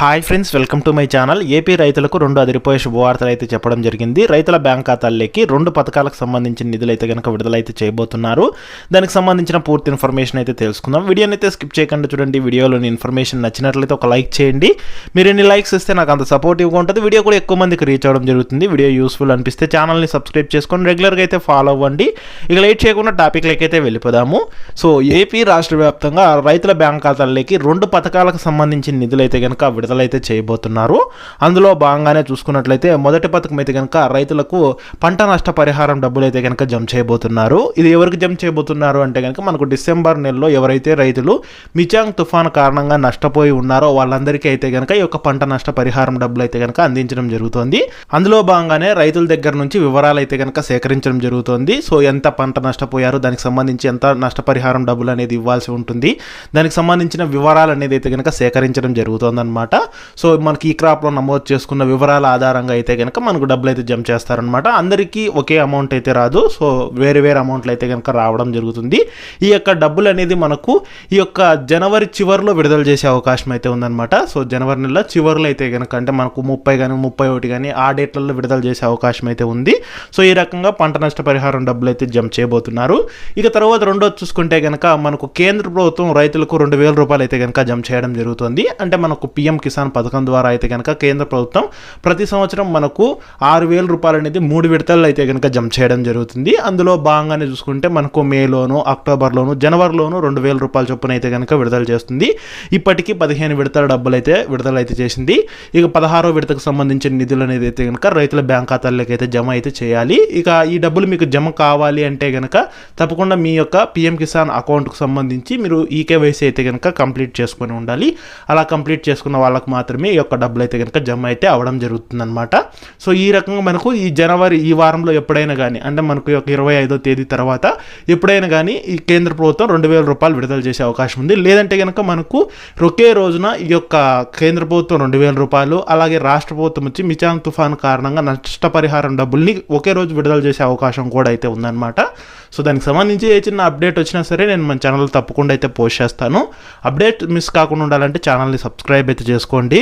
Hi friends welcome to my channel. AP రైతులకు రెండు అదిరిపోయే శుభవార్తలు అయితే చెప్పడం జరిగింది. రైతుల బ్యాంక్ ఖాతాల్లోకి రెండు పథకాలకు సంబంధించిన నిధులు అయితే కనుక విడుదలైతే చేయబోతున్నారు. దానికి సంబంధించిన పూర్తి ఇన్ఫర్మేషన్ అయితే తెలుసుకుందాం. వీడియోని అయితే స్కిప్ చేయకుండా చూడండి. వీడియోలోని ఇన్ఫర్మేషన్ నచ్చినట్లయితే ఒక లైక్ చేయండి. మీరు ఎన్ని లైక్స్ ఇస్తే నాకు అంత సపోర్టివ్గా ఉంటుంది. వీడియో కూడా ఎక్కువ మందికి రీచ్ అవ్వడం జరుగుతుంది. వీడియో యూస్ఫుల్ అనిపిస్తే ఛానల్ని సబ్స్క్రైబ్ చేసుకొని రెగ్యులర్గా అయితే ఫాలో అవ్వండి. ఇక లేట్ చేయకుండా టాపిక్లకి అయితే వెళ్ళిపోదాము. సో ఏపీ రాష్ట్ర వ్యాప్తంగా రైతుల బ్యాంక్ ఖాతాల్లోకి రెండు పథకాలకు సంబంధించిన నిధులు అయితే కనుక విడుదలైతే చేయబోతున్నారు. అందులో భాగంగానే చూసుకున్నట్లయితే మొదటి పథకం అయితే కనుక రైతులకు పంట నష్ట పరిహారం డబ్బులు అయితే కనుక జమ చేయబోతున్నారు. ఇది ఎవరికి జమ చేయబోతున్నారు అంటే కనుక మనకు డిసెంబర్ నెలలో ఎవరైతే రైతులు మిచాంగ్ తుఫాన్ కారణంగా నష్టపోయి ఉన్నారో వాళ్ళందరికీ అయితే కనుక ఈ యొక్క పంట నష్ట పరిహారం డబ్బులు అయితే కనుక అందించడం జరుగుతుంది. అందులో భాగంగానే రైతుల దగ్గర నుంచి వివరాలు అయితే కనుక సేకరించడం జరుగుతుంది. సో ఎంత పంట నష్టపోయారు దానికి సంబంధించి ఎంత నష్టపరిహారం డబ్బులు అనేది ఇవ్వాల్సి ఉంటుంది. దానికి సంబంధించిన వివరాలు అనేది అయితే కనుక సేకరించడం జరుగుతుంది అనమాట సో మనకి ఈ క్రాప్లో నమోదు చేసుకున్న వివరాల ఆధారంగా అయితే కనుక మనకు డబ్బులు అయితే జమ చేస్తారనమాట అందరికీ ఒకే అమౌంట్ అయితే రాదు. సో వేరే వేరే అమౌంట్లు అయితే కనుక రావడం జరుగుతుంది. ఈ యొక్క డబ్బులు అనేది మనకు ఈ యొక్క జనవరి చివరిలో విడుదల చేసే అవకాశం అయితే ఉందన్నమాట. సో జనవరి నెల చివరిలో అయితే కనుక అంటే మనకు ముప్పై కానీ ముప్పై ఒకటి కానీ ఆ డేట్లలో విడుదల చేసే అవకాశం అయితే ఉంది. సో ఈ రకంగా పంట నష్ట పరిహారం డబ్బులు అయితే జమ చేయబోతున్నారు. ఇక తర్వాత రెండోది చూసుకుంటే కనుక మనకు కేంద్ర ప్రభుత్వం రైతులకు రెండు వేల రూపాయలు అయితే కనుక జమ చేయడం జరుగుతుంది. అంటే మనకు పిఎం కిసాన్ పథకం ద్వారా అయితే కనుక కేంద్ర ప్రభుత్వం ప్రతి సంవత్సరం మనకు ఆరు వేల రూపాయలు అనేది మూడు విడతల్లో అయితే కనుక జమ చేయడం జరుగుతుంది. అందులో భాగంగానే చూసుకుంటే మనకు మేలోను అక్టోబర్లోను జనవరిలోను రెండు వేల రూపాయల చొప్పున అయితే కనుక విడుదల చేస్తుంది. ఇప్పటికీ పదిహేను విడతల డబ్బులు అయితే విడుదల అయితే చేసింది. ఇక పదహారో విడతకు సంబంధించిన నిధులు అనేది అయితే కనుక రైతుల బ్యాంక్ ఖాతాల్లోకి అయితే జమ అయితే చేయాలి. ఇక ఈ డబ్బులు మీకు జమ కావాలి అంటే కనుక తప్పకుండా మీ యొక్క పిఎం కిసాన్ అకౌంట్కు సంబంధించి మీరు ఈకేవైసీ అయితే కనుక కంప్లీట్ చేసుకొని ఉండాలి. అలా కంప్లీట్ చేసుకున్న వాళ్ళకు మాత్రమే ఈ యొక్క డబ్బులు అయితే కనుక జమ అయితే అవ్వడం జరుగుతుందన్నమాట. సో ఈ రకంగా మనకు ఈ జనవరి ఈ వారంలో ఎప్పుడైనా కానీ అంటే మనకు ఈ యొక్క ఇరవై ఐదో తేదీ తర్వాత ఎప్పుడైనా కానీ ఈ కేంద్ర ప్రభుత్వం రెండు వేల రూపాయలు విడుదల చేసే అవకాశం ఉంది. లేదంటే కనుక మనకు ఒకే రోజున ఈ యొక్క కేంద్ర ప్రభుత్వం రెండు వేల రూపాయలు అలాగే రాష్ట్ర ప్రభుత్వం వచ్చి మిచాంగ్ తుఫాన్ కారణంగా నష్టపరిహారం డబ్బుల్ని ఒకే రోజు విడుదల చేసే అవకాశం కూడా అయితే ఉందన్నమాట. సో దానికి సంబంధించి ఏ చిన్న అప్డేట్ వచ్చినా సరే నేను మన ఛానల్ తప్పకుండా అయితే పోస్ట్ చేస్తాను. అప్డేట్ మిస్ కాకుండా ఉండాలంటే ఛానల్ని సబ్స్క్రైబ్ అయితే చేసుకోండి.